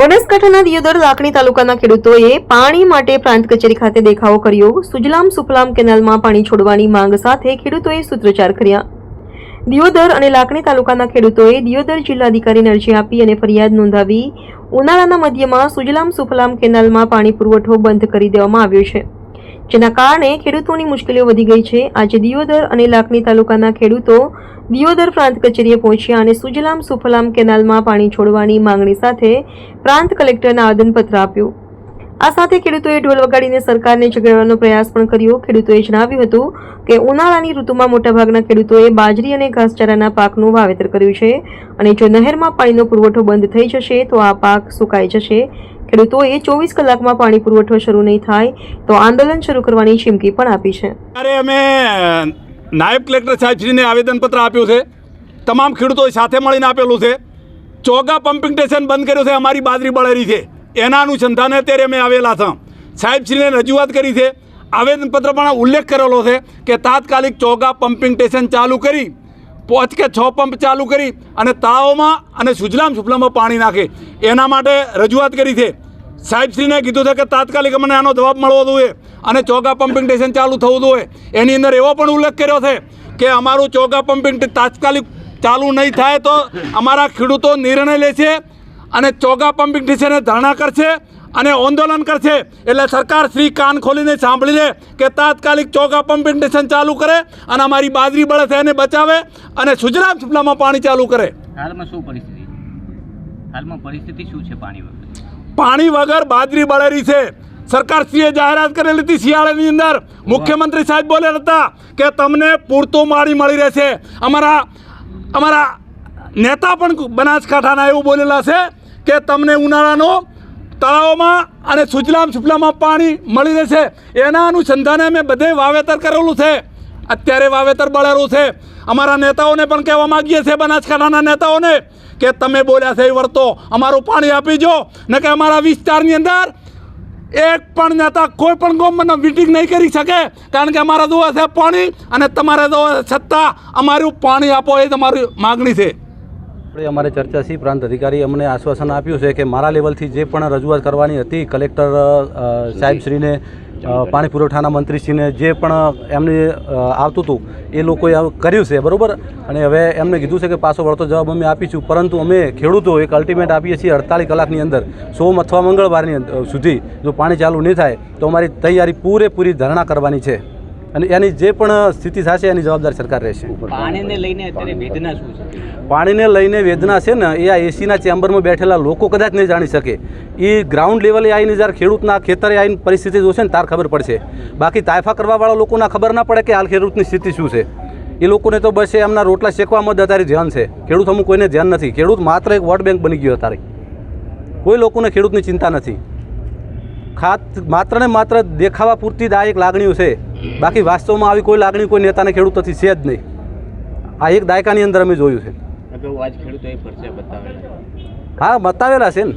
બનાસકાંઠાના દિયોદર લાકણી તાલુકાના ખેડૂતોએ પાણી માટે પ્રાંત કચેરી ખાતે દેખાવો કર્યો. સુજલામ સુફલામ કેનાલમાં પાણી છોડવાની માંગ સાથે ખેડૂતોએ સૂત્રોચ્ચાર કર્યા. દિયોદર અને લાકણી તાલુકાના ખેડૂતોએ દિયોદર જિલ્લાધિકારીને અરજી આપી અને ફરિયાદ નોંધાવી ઉનાળાના મધ્યમાં સુજલામ સુફલામ કેનાલમાં પાણી પુરવઠો બંધ કરી દેવામાં આવ્યો છે. જેના કારણે ખેડૂતોની મુશ્કેલીઓ વધી ગઈ છે. આજે દિયોદર અને લાખની તાલુકાના ખેડૂતો દિયોદર પ્રાંત કચેરીએ પહોંચ્યા અને સુજલામ સુફલામ કેનાલમાં પાણી છોડવાની માંગણી સાથે પ્રાંત કલેક્ટરને આવેદનપત્ર આપ્યું. આ સાથે ખેડૂતોએ ઢોલ વગાડીને સરકારને ઝઘડવાનો પ્રયાસ પણ કર્યો. ખેડૂતોએ જણાવ્યું હતું કે, ઉનાળાની ઋતુમાં મોટાભાગના ખેડૂતોએ બાજરી અને ઘાસચારાના પાકનું વાવેતર કર્યું છે અને જો નહેરમાં પાણીનો પુરવઠો બંધ થઈ જશે, તો આ પાક સુકાઈ જશે. ખેડૂતોએ ચોવીસ કલાકમાં પાણી પુરવઠો શરૂ નહીં થાય તો આંદોલન શરૂ કરવાની ચીમકી પણ આપી છે. ત્યારે અમે નાયબ કલેક્ટર સાહેબશ્રીને આવેદનપત્ર આપ્યું છે. તમામ ખેડૂતોએ સાથે મળીને આપેલું છે. ચોગા પમ્પિંગ સ્ટેશન બંધ કર્યું છે, અમારી બાજરી બળેરી છે. એના અનુસંધાને અત્યારે અમે આવેલા છે. સાહેબશ્રીને રજૂઆત કરી છે. આવેદનપત્ર પણ ઉલ્લેખ કરેલો છે કે તાત્કાલિક ચોગા પમ્પિંગ સ્ટેશન ચાલુ કરી, પાંચ કે છ પંપ ચાલુ કરી અને તળાવોમાં અને સુજલામ સુફલામાં પાણી નાખે. એના માટે રજૂઆત કરી છે. સાહેબશ્રીને કીધું છે કે તાત્કાલિક અમને આનો જવાબ મળવો જોઈએ અને ચોગા પમ્પિંગ સ્ટેશન ચાલુ થવું જોઈએ. એની અંદર એવો પણ ઉલ્લેખ કર્યો છે કે અમારું ચોગા પમ્પિંગ તાત્કાલિક ચાલુ નહીં થાય તો અમારા ખેડૂતો નિર્ણય લે છે અને ચોગા પમ્પિંગ સ્ટેશને ધરણા કરશે અને આંદોલન કરશે. એટલે સરકાર શ્રી કાન ખોલીને સાંભળી લે કે તાત્કાલિક ચોગા પમ્પિંગ સ્ટેશન ચાલુ કરે અને અમારી બાજરી બળે છે એને બચાવે અને સુજરામ સુપલામાં પાણી ચાલુ કરે. હાલમાં શું પરિસ્થિતિ? હાલમાં પરિસ્થિતિ શું છે પાણી પાણી વગર બાજરી બળેરી છે. સરકારશ્રીએ જાહેરાત કરેલી હતી શિયાળાની અંદર. મુખ્યમંત્રી સાહેબ બોલેલા હતા કે તમને પૂરતું માળી મળી રહેશે. અમારા અમારા નેતા પણ બનાસકાંઠાના એવું બોલેલા છે કે તમને ઉનાળાનો તળાવોમાં અને સુજલામ સુફલામાં પાણી મળી રહેશે. એના અનુસંધાને અમે બધે વાવેતર કરેલું છે. અત્યારે વાવેતર બળેલું છે. અમારા નેતાઓને પણ કહેવા માગીએ છીએ, બનાસકાંઠાના નેતાઓને, કે તમે બોલ્યા છે એ વર્તો, અમારું પાણી આપી જો. ને કે અમારા વિસ્તારની અંદર એક પણ નેતા કોઈ પણ ગવર્મેન્ટ મિટિંગ નહીં કરી શકે, કારણ કે અમારા જોવા છે પાણી અને તમારે જોવા સત્તા અમારું પાણી આપો એ તમારી માગણી છે. અમારે ચર્ચા સી પ્રાંત અધિકારી અમને આશ્વાસન આપ્યું છે કે મારા લેવલથી જે પણ રજૂઆત કરવાની હતી, કલેક્ટર સાહેબશ્રીને પાણી પુરવઠાના મંત્રીશ્રીને જે પણ એમને આવતું હતું, એ લોકોએ કર્યું છે, બરાબર? અને હવે એમને કીધું છે કે પાછો વળતો જવાબ અમે આપીશું, પરંતુ અમે ખેડૂતો એક અલ્ટિમેટ આપીએ છીએ અડતાલીસ કલાકની અંદર, સોમ અથવા મંગળવારની સુધી જો પાણી ચાલુ નહીં થાય, તો અમારી તૈયારી પૂરેપૂરી ધરણા કરવાની છે. અને એની જે પણ સ્થિતિ થશે, એની જવાબદારી સરકાર રહેશે. પાણીને લઈને અત્યારે વેદના શું છે? પાણીને લઈને વેદના છે ને, એ આ એસીના ચેમ્બરમાં બેઠેલા લોકો કદાચ નહીં જાણી શકે. એ ગ્રાઉન્ડ લેવલે આવીને જ્યારે ખેડૂતના ખેતરે આવીને પરિસ્થિતિ જોશે ને, તાર ખબર પડશે. બાકી તાયફા કરવાવાળા લોકોના ખબર ના પડે કે હાલ ખેડૂતની સ્થિતિ શું છે. એ લોકોને તો બસ એમના રોટલા શેકવામાં જ અત્યારે ધ્યાન છે. ખેડૂત અમુક કોઈને ધ્યાન નથી. ખેડૂત માત્ર એક વોટ બેંક બની ગયો અત્યારે કોઈ લોકોને ખેડૂતની ચિંતા નથી. ખાત, માત્ર ને માત્ર દેખાવા પૂરતી એક લાગણીઓ છે. બાકી વાસ્તવમાં આવી કોઈ લાગણી કોઈ નેતાને ખેડૂતોથી છે જ નહીં. આ એક દાયકાની અંદર અમે જોયું છે. અગાઉ આજ ખેડૂતોએ પરચા બતાવેલા. હા બતાવેલા છે ને.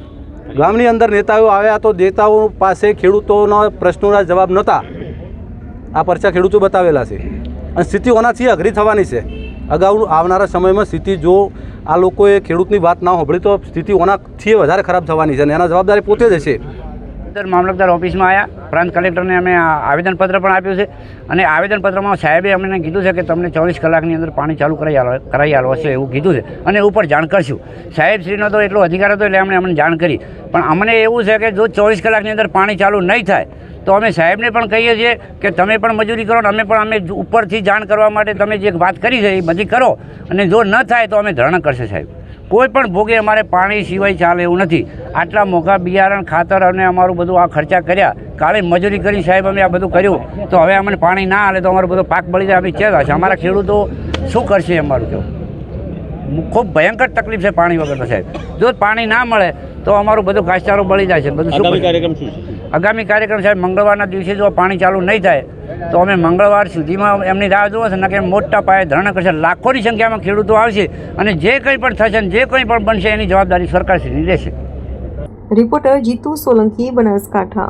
ગામની અંદર નેતાઓ આવ્યા તો નેતાઓ પાસે ખેડૂતોના પ્રશ્નોના જવાબ નહોતા. આ પરચા ખેડૂતો બતાવેલા છે. અને સ્થિતિ ઓનાથી અઘરી થવાની છે. અગાઉ આવનારા સમયમાં સ્થિતિ જો આ લોકોએ ખેડૂતની વાત ના હોભળી તો સ્થિતિ ઓનાથી વધારે ખરાબ થવાની છે અને એના જવાબદારી પોતે જ હશે. મામલતદાર ઓફિસમાં આવ્યા પ્રાંત કલેક્ટરને અમે આવેદનપત્ર પણ આપ્યું છે. અને આવેદનપત્રમાં સાહેબે અમને કીધું છે કે તમને ચોવીસ કલાકની અંદર પાણી ચાલુ કરાવી આલો કરાવી આલો એવું કીધું છે. અને ઉપર જાણ કરશું સાહેબશ્રીનો તો એટલો અધિકાર હતો એટલે અમને અમને જાણ કરી. પણ અમને એવું છે કે જો ચોવીસ કલાકની અંદર પાણી ચાલુ નહીં થાય, તો અમે સાહેબને પણ કહીએ છીએ કે તમે પણ મજૂરી કરો ને અમે પણ અમે ઉપરથી જાણ કરવા માટે તમે જે વાત કરી છે એ બધી કરો. અને જો ન થાય તો અમે ધરણા કરશે સાહેબ. કોઈ પણ ભોગે અમારે પાણી સિવાય ચાલે એવું નથી. આટલા મોંઘા બિયારણ ખાતર અને અમારું બધું આ ખર્ચા કર્યા. કાલે મજૂરી કરી સાહેબ અમે આ બધું કર્યું. તો હવે અમને પાણી ના હાલે તો અમારો બધો પાક બળી જાય. અમે ચેતા છે. અમારા ખેડૂતો શું કરશે અમારું તો? ખૂબ ભયંકર તકલીફ છે પાણી વગર તો સાહેબ. જો પાણી ના મળે તો અમારું બધું ઘાસચારો બળી જાય છે. બધું શું કાર્યક્રમ શું છે? આગામી કાર્યક્રમ સાહેબ મંગળવારના દિવસે જો પાણી ચાલુ નહીં થાય તો અમે મંગળવાર સુધીમાં એમની રાહ જોવો છે ને કે મોટા પાયે ધરણા કરશે. લાખોની સંખ્યામાં ખેડૂતો આવશે અને જે કંઈ પણ થશે ને જે કંઈ પણ બનશે, એની જવાબદારી સરકારશ્રીની રહેશે રિપોર્ટર જીતુ સોલંકી બનાસકાંઠા.